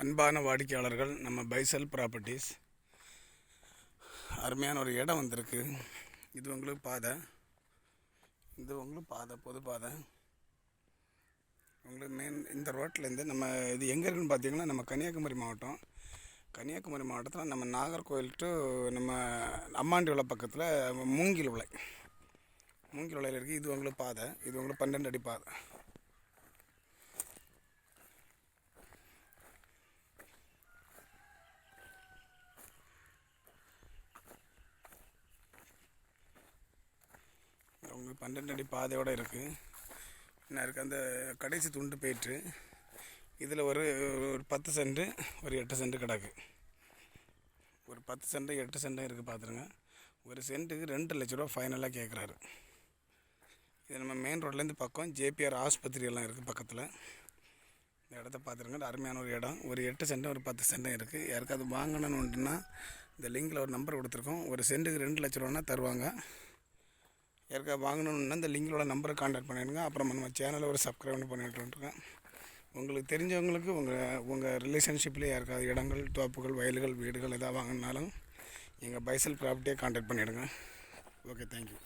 அன்பான வாடிக்கையாளர்கள் நம்ம பைசல் ப்ராப்பர்ட்டிஸ். அருமையான ஒரு இடம் வந்திருக்கு. இது உங்களுக்கு பாதை. இது உங்களுக்கு பாதை பொது பாதை. உங்களுக்கு மெயின் இந்த ரோட்லேருந்து நம்ம இது எங்கே இருக்குன்னு பார்த்தீங்கன்னா நம்ம கன்னியாகுமரி மாவட்டம். கன்னியாகுமரி மாவட்டத்தில் நம்ம நாகர்கோவில் டு நம்ம அம்மாண்டி உலை பக்கத்தில் மூங்கில் உலை. மூங்கில் உலையில் இருக்குது இது உங்களுக்கு பாதை. இது உங்களுக்கு பன்னெண்டு அடி பாதை. இருக்குது பன்னெண்டு அடி பாதையோடு இருக்குது என்ன இருக்குது அந்த கடைசி துண்டு போயிட்டு இதில் ஒரு ஒரு பத்து சென்ட்டு ஒரு எட்டு சென்ட் கிடக்கு. ஒரு பத்து சென்ட்டு எட்டு சென்ட்டும் இருக்குது பார்த்துருங்க ஒரு சென்ட்டுக்கு ரெண்டு லட்ச ரூபா ஃபைனலாக கேட்குறாரு இது நம்ம மெயின் ரோட்லேருந்து பக்கம் ஜேபிஆர் ஆஸ்பத்திரி எல்லாம் இருக்குது பக்கத்தில். இந்த இடத்த பார்த்துருங்க அருமையான ஒரு இடம். ஒரு எட்டு சென்ட்டும் ஒரு பத்து சென்ட்டும் இருக்குது யாருக்காவது வாங்கணும்னு ஒன்றுன்னா இந்த லிங்கில் ஒரு நம்பர் கொடுத்துருக்கோம். ஒரு சென்ட்டுக்கு ரெண்டு லட்ச ரூபான்னா தருவாங்க. யாருக்கா வாங்கணுன்னா இந்த லிங்கோட நம்பரை காண்டாக்ட் பண்ணிடுங்க. அப்புறம் நம்ம சேனலை ஒரு சப்ஸ்கிரைப் பண்ணிட்டுருக்கேன் உங்களுக்கு தெரிஞ்சவங்களுக்கு உங்கள் உங்கள் ரிலேஷன்ஷிப்பில் யாருக்காவது இடங்கள் தோப்புகள் வயல்கள் வீடுகள் எதாவது வாங்கினாலும் எங்கள் பைசல் ப்ராப்பர்ட்டியை காண்டாக்ட் பண்ணிவிடுங்க ஓகே தேங்க்யூ